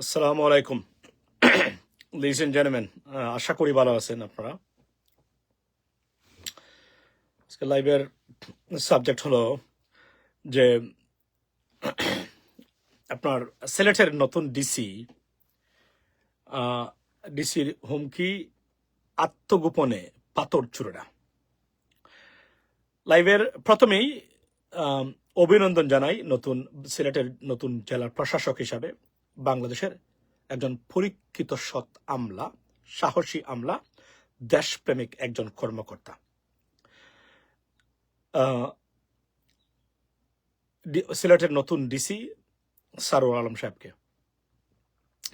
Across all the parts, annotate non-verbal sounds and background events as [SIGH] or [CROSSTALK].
আসসালামু আলাইকুম। Lease and gentleman আশা করি ভালো আছেন আপনারা। আজকে লাইভের সাবজেক্ট হলো যে [CLEARS THROAT] আপনার সিলেটের নতুন ডিসি ডিসির হুমকি আত্মগোপনে পাথর চুরেরা লাইভের প্রথমেই অভিনন্দন জানাই নতুন, সিলেটের নতুন জেলার প্রশাসক হিসাবে। বাংলাদেশের একজন পরীক্ষিত সৎ আমলা, সাহসী আমলা, দেশপ্রেমিক একজন কর্মকর্তা। সিলেটের নতুন ডিসি সারোয়ার আলম সাহেবকে।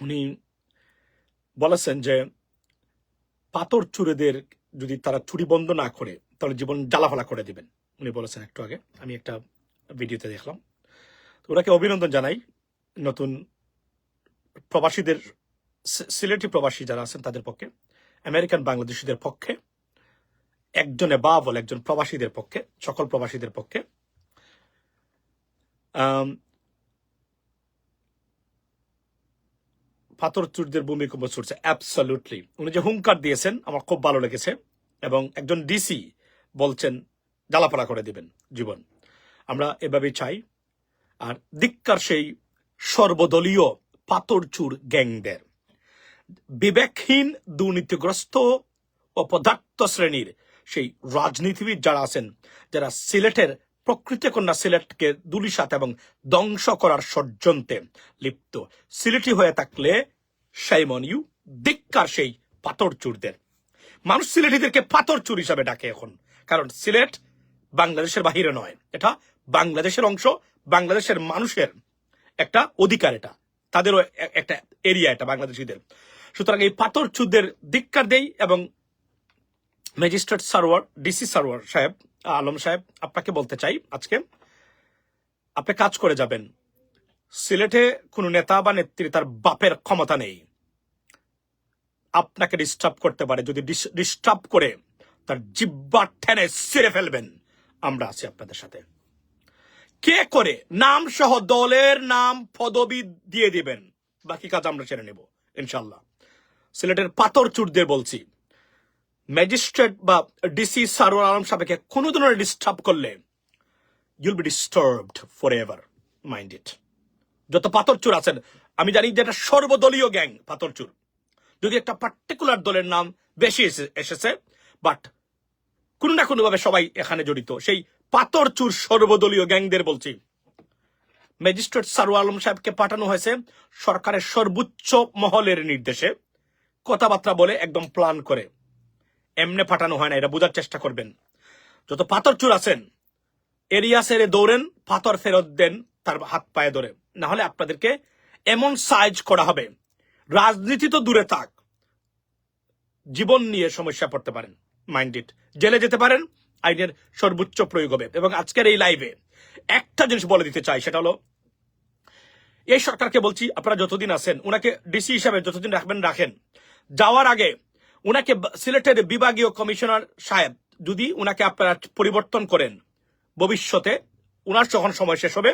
উনি বলেছেন যে, পাথর চুরেদের যদি তারা চুরি বন্ধ না করে, তাহলে জীবন জ্বালাফালা করে দিবেন। উনি বলেছেন একটু আগে। আমি একটা ভিডিওতে দেখলাম। তো ওনাকে অভিনন্দন জানাই নতুন প্রবাসীদের সিলেটি প্রবাসী যারা আছেন তাদের পক্ষে, আমেরিকান বাংলাদেশিদের পক্ষে, একজনে বা বলে একজন প্রবাসীদের পক্ষে, সকল প্রবাসীদের পক্ষে পাথর চুরদের ভূমিকম্প ছুটছে অ্যাবসলিউটলি উনি যে হুঙ্কার দিয়েছেন আমার খুব ভালো লেগেছে এবং একজন ডিসি বলছেন, জ্বালাপড়া করে দিবেন জীবন। আমরা এভাবেই চাই। আর দিককার সেই সর্বদলীয় পাথরচুর গ্যাংদের। বিবেকহীন দুর্নীতিগ্রস্ত ও পদার্থ শ্রেণির সেই রাজনীতিবিদ যারা আছেন, যারা সিলেটের প্রকৃতি কন্যা সিলেটকে দুলিশাত এবং ধ্বংস করার ষড়যন্ত্রে লিপ্ত। সিলেটি হয়ে থাকলে সাইমন ইউ ধিক্কার সেই পাথর চুরদের মানুষ সিলেটিদেরকে পাথর চুর হিসাবে ডাকে এখন, কারণ সিলেট বাংলাদেশের বাহিরে নয়। এটা বাংলাদেশের অংশ, বাংলাদেশের মানুষের একটা অধিকার এটা। তাদেরও একটা এরিয়া এটা বাংলাদেশিদের সুতরাং এই পাথর চুরদের ধিক্কার দেই এবং ম্যাজিস্ট্রেট সারোয়ার, ডিসি সারোয়ার সাহেব, আলম সাহেব, আপনাকে বলতে চাই আজকে, আপনি কাজ করে যাবেন। সিলেটে কোনো নেতা বা নেত্রী তার বাপের ক্ষমতা নেই। আপনাকে ডিস্টার্ব করতে পারে, যদি ডিস্টার্ব করে তার জিব্বা ঠেনে ছিঁড়ে ফেলবেন। আমরা আছি আপনাদের সাথে। কে করে? নাম সহ দলের নাম পদবি দিয়ে দিবেন। বাকি কাজ আমরা সেরে নেব ইনশাল্লাহ সিলেটের পাথর চুরদের বলছি, ম্যাজিস্ট্রেট বা ডিসি সারোয়ার আলম সাহেবকে কোনো ধরনের ডিস্টার্ব করলে you'll be disturbed for ever mind it যত পাথরচুর আছেন, আমি জানি যে এটা সর্বদলীয় গ্যাং পাথরচুর যদি একটা পার্টিকুলার দলের নাম বেশি এসে- এসেছে বাট কোনো না কোনোভাবে সবাই এখানে জড়িত। সেই পাথরচুর সর্বদলীয় গ্যাংদের বলছি। ম্যাজিস্ট্রেট সারু আলম সাহেবকে পাঠানো হয়েছে সরকারের সর্বোচ্চ মহলের নির্দেশে। কথাবার্তা বলে একদম প্ল্যান করে। এমনে পাঠানো হয় না, এটা বোঝার চেষ্টা করবেন। যত পাথরচুর আছেন, এরিয়া সেরে দৌড়েন, পাথর ফেরত দেন তার হাত পায়ে ধরে। না হলে আপনাদেরকে এমন সাইজ করা হবে, রাজনীতি তো দূরে থাক, জীবন নিয়ে সমস্যা পড়তে পারেন, মাইন্ড ইট। জেলে যেতে পারেন আইনের সর্বোচ্চ প্রয়োগ হবে। এবং আজকের এই লাইভে একটা জিনিস বলে দিতে চাই, সেটা হলো, এই সরকারকে বলছি, আপনারা যতদিন আছেন, উনাকে ডিসি হিসাবে যতদিন রাখবেন, রাখেন। যাওয়ার আগে উনাকে সিলেটের বিভাগীয় কমিশনার সাহেব, যদি উনাকে আপনারা পরিবর্তন করেন, ভবিষ্যতে উনার যখন সময় শেষ হবে,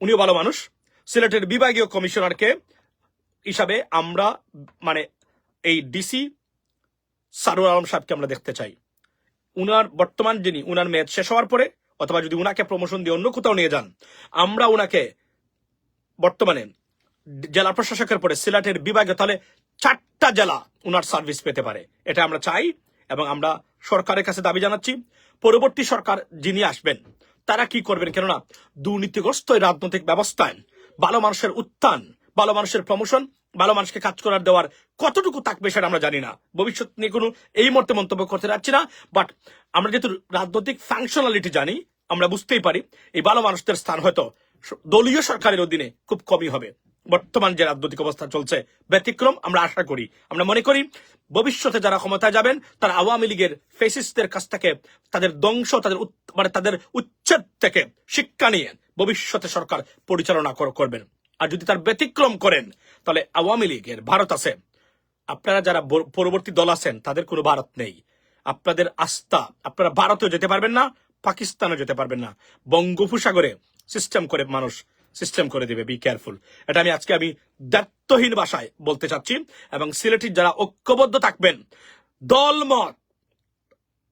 উনিও ভালো মানুষ, সিলেটের বিভাগীয় কমিশনারকে হিসাবে আমরা মানে এই ডিসি সারুর আলম সাহেবকে আমরা দেখতে চাই। উনার বর্তমান যিনি, উনার মেয়াদ শেষ হওয়ার পরে, অথবা যদি উনাকে প্রমোশন দিয়ে অন্য কোথাও নিয়ে যান, আমরা উনাকে বর্তমানে জেলা প্রশাসকের পরে সিলেটের বিভাগে তাহলে চারটা জেলা উনার সার্ভিস পেতে পারে। এটা আমরা চাই এবং আমরা সরকারের কাছে দাবি জানাচ্ছি, পরবর্তী সরকার যিনি আসবেন, তারা কি করবেন? কেননা দুর্নীতিগ্রস্ত রাজনৈতিক ব্যবস্থায় ভালো মানুষের উত্থান ভালো মানুষের প্রমোশন ভালো মানুষকে কাজ করার দেওয়ার কতটুকু থাকবে সেটা আমরা জানি না। ভবিষ্যৎ নিয়ে কোনো এই মুহূর্তে মন্তব্য করতে যাচ্ছি না বাট আমরা যেহেতু রাজনৈতিক ফাংশনালিটি জানি, আমরা বুঝতেই পারি, এই ভালো মানুষদের স্থান হয়তো দলীয় সরকারের অধীনে খুব কমই হবে। বর্তমান যে রাজনৈতিক অবস্থা চলছে ব্যতিক্রম, আমরা আশা করি। আমরা মনে করি ভবিষ্যতে যারা ক্ষমতায় যাবেন, তারা আওয়ামী লীগের ফেসিসদের কাছ থেকে তাদের ধ্বংস, তাদের মানে তাদের উচ্ছেদ থেকে শিক্ষা নিয়ে ভবিষ্যতে সরকার পরিচালনা করবেন। আর যদি তার ব্যতিক্রম করেন, তাহলে আওয়ামী লীগের ভারত আছে। আপনারা যারা পরবর্তী দল আছেন, তাদের কোনো ভারত নেই। আপনাদের আস্থা, আপনারা ভারতেও যেতে পারবেন না, পাকিস্তানও যেতে পারবেন না। বঙ্গোপসাগরে সিস্টেম করে মানুষ সিস্টেম করে দিবে বি কেয়ারফুল এটা আমি আজকে আমি দায়িত্বহীন ভাষায় বলতে চাচ্ছি, এবং সিলেটির যারা ঐক্যবদ্ধ থাকবেন, দলমত,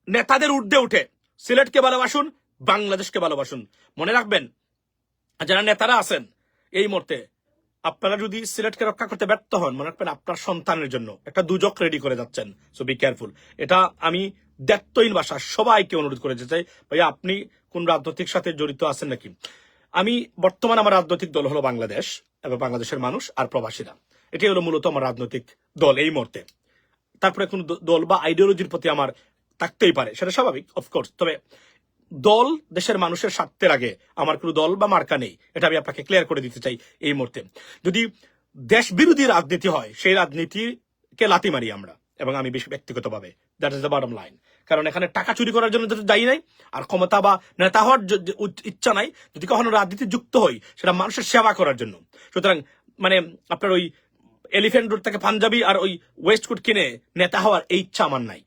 নেতাদের ঊর্ধ্বে উঠে সিলেটকে ভালোবাসুন, বাংলাদেশকে ভালোবাসুন। মনে রাখবেন, যারা নেতারা আছেন এই মুহূর্তে আপনারা যদি সিলেটকে রক্ষা করতে ব্যর্থ হন, মনে রাখবেন আপনার সন্তানের জন্য একটা দুজক রেডি করে যাচ্ছেন। সো বি কেয়ারফুল এটা আমি দায়িত্বহীন ভাষা সবাইকে অনুরোধ করে যেতে চাই ভাইয়া, আপনি কোন রাজনৈতিক সাথে জড়িত আছেন নাকি? আমি বর্তমান আমার রাজনৈতিক দল হলো বাংলাদেশ, এবং বাংলাদেশের মানুষ আর প্রবাসীরা। এটাই হলো মূলত আমার রাজনৈতিক দল এই মুহূর্তে। তারপরে কোন দল বা আইডিওলজির প্রতি আমার থাকতেই পারে, সেটা স্বাভাবিক অফকোর্স তবে দল দেশের মানুষের স্বার্থের আগে আমার কোনো দল বা মার্কা নেই। এটা আমি আপনাকে ক্লিয়ার করে দিতে চাই এই মুহূর্তে। যদি দেশ বিরোধী রাজনীতি হয়, সেই রাজনীতিকে লাতি মারি আমরা, এবং আমি বেশ ব্যক্তিগতভাবে। That is the bottom line কারণ এখানে টাকা চুরি করার জন্য তো দায়ী নাই, আর ক্ষমতা বা নেতা হওয়ার ইচ্ছা নাই, যদি কখনো রাজনীতি যুক্ত হই, সেটা মানুষের সেবা করার জন্য। সুতরাং মানে আপনার ওই এলিফেন্ট রোড থেকে পাঞ্জাবি আর ওই ওয়েস্টকুট কিনে নেতা হওয়ার এই ইচ্ছা আমার নাই।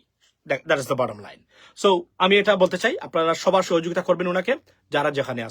That is the bottom line so আমি এটা বলতে চাই, আপনারা সবার সহযোগিতা করবেন ওনাকে, যারা যেখানে আছে